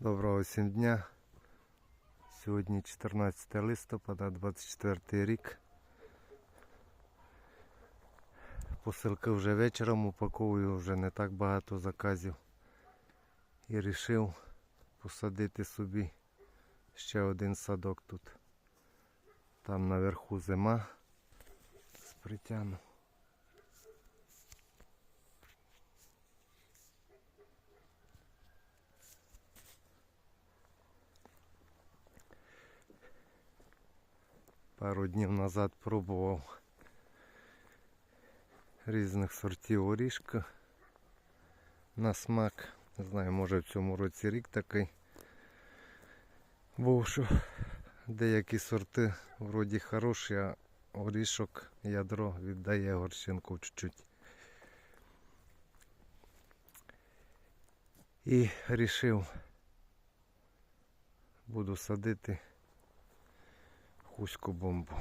Доброго всім дня. Сьогодні 14 листопада, 24 рік. Посилки вже вечором упаковую, вже не так багато заказів. І вирішив посадити собі ще один садок тут. Там наверху зима. Притягну. Пару днів назад пробував різних сортів орішка на смак. Не знаю, може в цьому році рік такий був, що деякі сорти вроді хороші, а орішок ядро віддає горщинку чуть-чуть. І рішив буду садити хуську бомбу.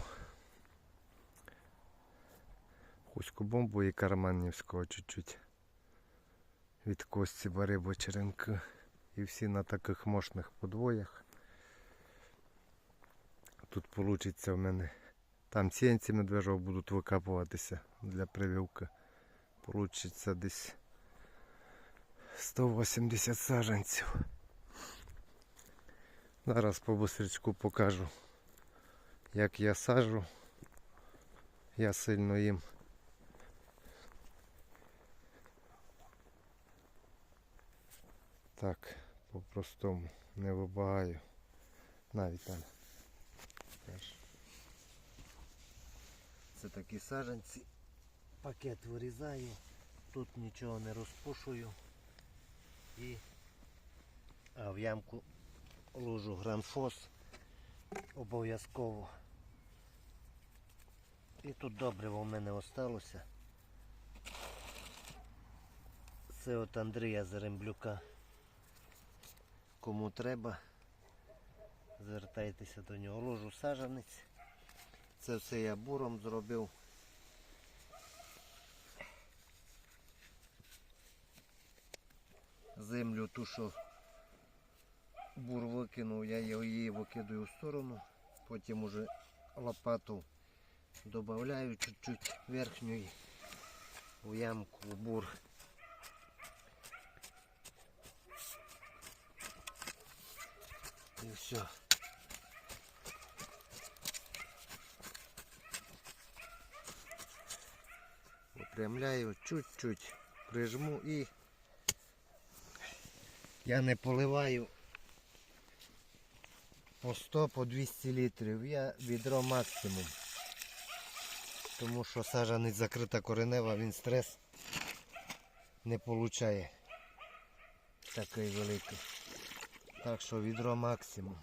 Хуську бомбу і карманівського чуть-чуть. Від кості бери бочеренки. І всі на таких мощних подвоях. Тут вийде в мене. Там сіянці медвежого будуть викапуватися для прививки. Получиться десь 180 саженців. Зараз по бустрічку покажу як я сажу, я сильно їм. Так, по-простому не вибагаю. Навіть там. Це такі саженці. Пакет вирізаю, тут нічого не розпушую і а в ямку ложу гранфос обов'язково. І тут добре у мене осталося. Це от Андрія Заремблюка. Кому треба, звертайтеся до нього. Ложу сажанець. Це все я буром зробив. Землю ту, що бур викинув, я її викидаю в сторону, потім уже лопату Добавляю чуть-чуть верхньої в ямку в бур. І все. Випрямляю чуть-чуть, прижму і я не поливаю по 100 по 200 літрів. Я відро максимум тому що сажанець закрита коренева, він стрес не получає такий великий. Так що відро максимум.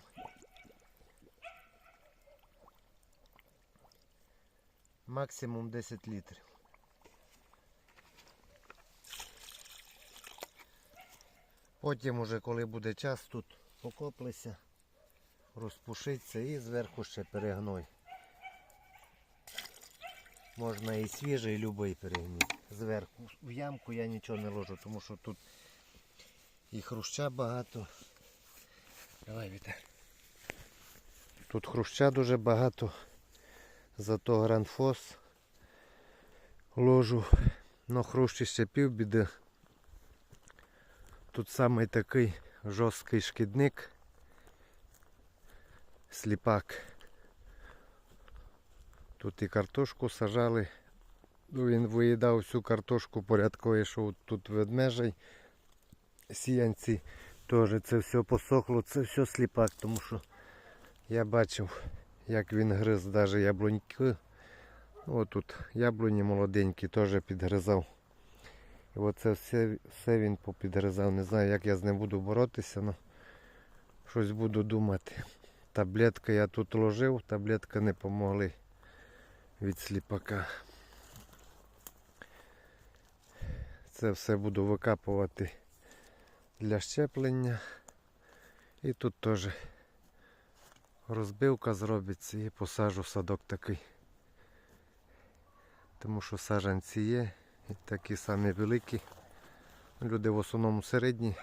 Максимум 10 літрів. Потім уже коли буде час тут покоплися, розпушиться і зверху ще перегной. Можна і свіжий, і любий перегній. Зверху в ямку я нічого не ложу, тому що тут і хруща багато. Давай Віта. Тут хруща дуже багато, зато гранфос ложу. Но хрущі ще півбіди. Тут самий такий жорсткий шкідник. Сліпак. Тут і картошку сажали. Ну, Він виїдав всю картошку порядково, що тут ведмежий. Сіянці теж це все посохло, це все сліпак, тому що я бачив, як він гриз навіть яблуньки. Ось тут яблуні молоденькі теж підгризав. І оце все, все він попідгризав. Не знаю, як я з ним буду боротися, але щось буду думати. Таблетки я тут ложив, таблетки не помогли від сліпака. Це все буду викапувати для щеплення. І тут теж розбивка зробиться і посажу садок такий. Тому що саджанці є і такі самі великі. Люди в основному середні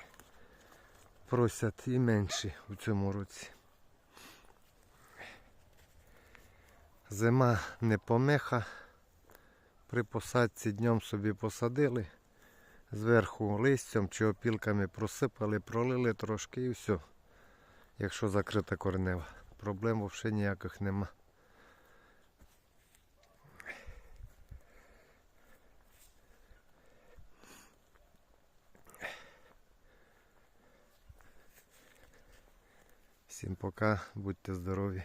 просять і менші у цьому році. Зима не помеха. При посадці днем собі посадили. Зверху листям чи опілками просипали, пролили трошки і все. Якщо закрита корнева. Проблем взагалі ніяких нема. Всім пока, будьте здорові.